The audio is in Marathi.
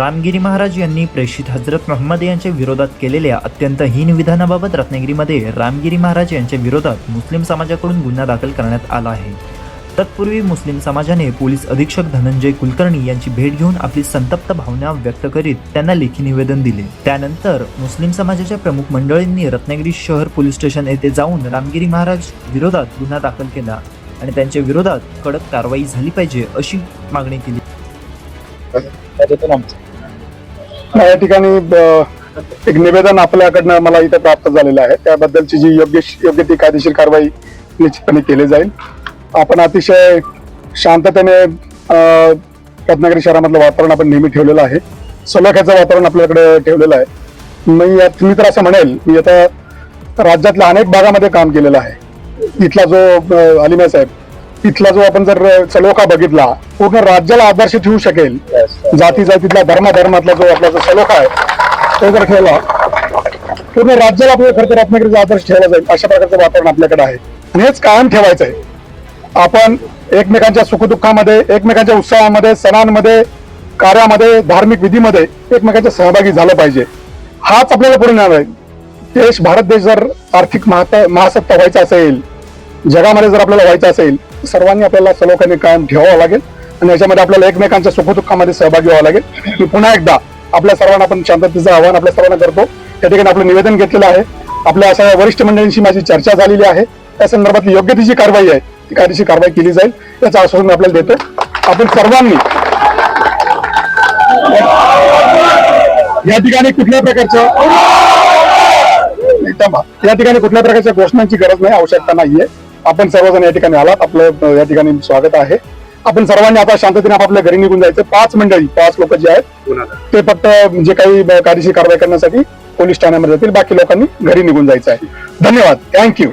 रामगिरी महाराज यांनी प्रेषित हजरत महम्मद यांच्या विरोधात केलेल्या अत्यंत हीन विधानाबाबत रत्नागिरीमध्ये रामगिरी महाराज यांच्या विरोधात मुस्लिम समाजाकडून गुन्हा दाखल करण्यात आला आहे तत्पूर्वी मुस्लिम समाजाने पोलीस अधीक्षक धनंजय कुलकर्णी यांची भेट घेऊन आपली संतप्त भावना व्यक्त करीत त्यांना लेखी निवेदन दिले त्यानंतर मुस्लिम समाजाच्या प्रमुख मंडळींनी रत्नागिरी शहर पोलीस स्टेशन येथे जाऊन रामगिरी महाराज विरोधात गुन्हा दाखल केला आणि त्यांच्या विरोधात कडक कारवाई झाली पाहिजे अशी मागणी केली या ठिकाणी ब- एक निवेदन आपल्याकडनं मला इथे प्राप्त झालेलं आहे. त्याबद्दलची जी योग्य योग्य ती कायदेशीर कारवाई निश्चितपणे केली जाईल. आपण अतिशय शांततेने रत्नागिरी शहरामधलं वातावरण आपण नेहमी ठेवलेलं आहे. सलोख्याचं वातावरण आपल्याकडे ठेवलेलं आहे. मी यात मी तर असं म्हणेल मी आता राज्यातल्या अनेक भागामध्ये काम केलेलं आहे. इथला जो अं, अलिम्या साहेब इथला जो आपण जर सलोखा बघितला पूर्ण राज्याला आदर्श ठेवू शकेल जाती जातीतला धर्माधर्मातला जो आपला जो सलोखा आहे तो जर ठेवला पूर्ण राज्याला आपल्या खरं तर रत्नागिरीचा आदर्श ठेवला जाईल अशा प्रकारचं वातावरण आपल्याकडे आहे. आणि हेच कायम ठेवायचं आहे. आपण एकमेकांच्या सुखदुःखामध्ये एकमेकांच्या उत्सवामध्ये सणांमध्ये कार्यामध्ये धार्मिक विधीमध्ये एकमेकांच्या सहभागी झालं पाहिजे. हाच आपल्याला पुढे नेणार आहे. देश भारत देश जर आर्थिक महाता महासत्ता व्हायचा असेल जगामध्ये जर आपल्याला व्हायचं असेल सर्वांनी आपल्याला सलोख्याने कायम ठेवावं लागेल. आणि याच्यामध्ये आपल्याला एकमेकांच्या सुखदुःखामध्ये सहभागी व्हावं लागेल. मी पुन्हा एकदा आपल्या सर्वांना आपण शांततेचं आवाहन आपल्या सर्वांना करतो. त्या ठिकाणी आपलं निवेदन घेतलेलं आहे. आपल्या अशा वरिष्ठ मंडळींशी माझी चर्चा झालेली आहे. त्या संदर्भातली योग्य ती जी कारवाई आहे ती कायदेशीर कारवाई केली जाईल. याचं आश्वासन मी आपल्याला देतो आपण सर्वांनी या ठिकाणी कुठल्या प्रकारच्या या ठिकाणी कुठल्या प्रकारच्या घोषणांची गरज नाही आवश्यकता नाहीये. आपण सर्वजण या ठिकाणी आलात. आपलं या ठिकाणी स्वागत आहे. आपण सर्वांनी आता शांततेने आपापल्या घरी निघून जायचं. पाच मंडळी पाच लोक जे आहेत ते फक्त जे काही कायदेशीर कारवाई करण्यासाठी पोलीस ठाण्यामध्ये जातील. बाकी लोकांनी घरी निघून जायचं आहे. धन्यवाद. थँक्यू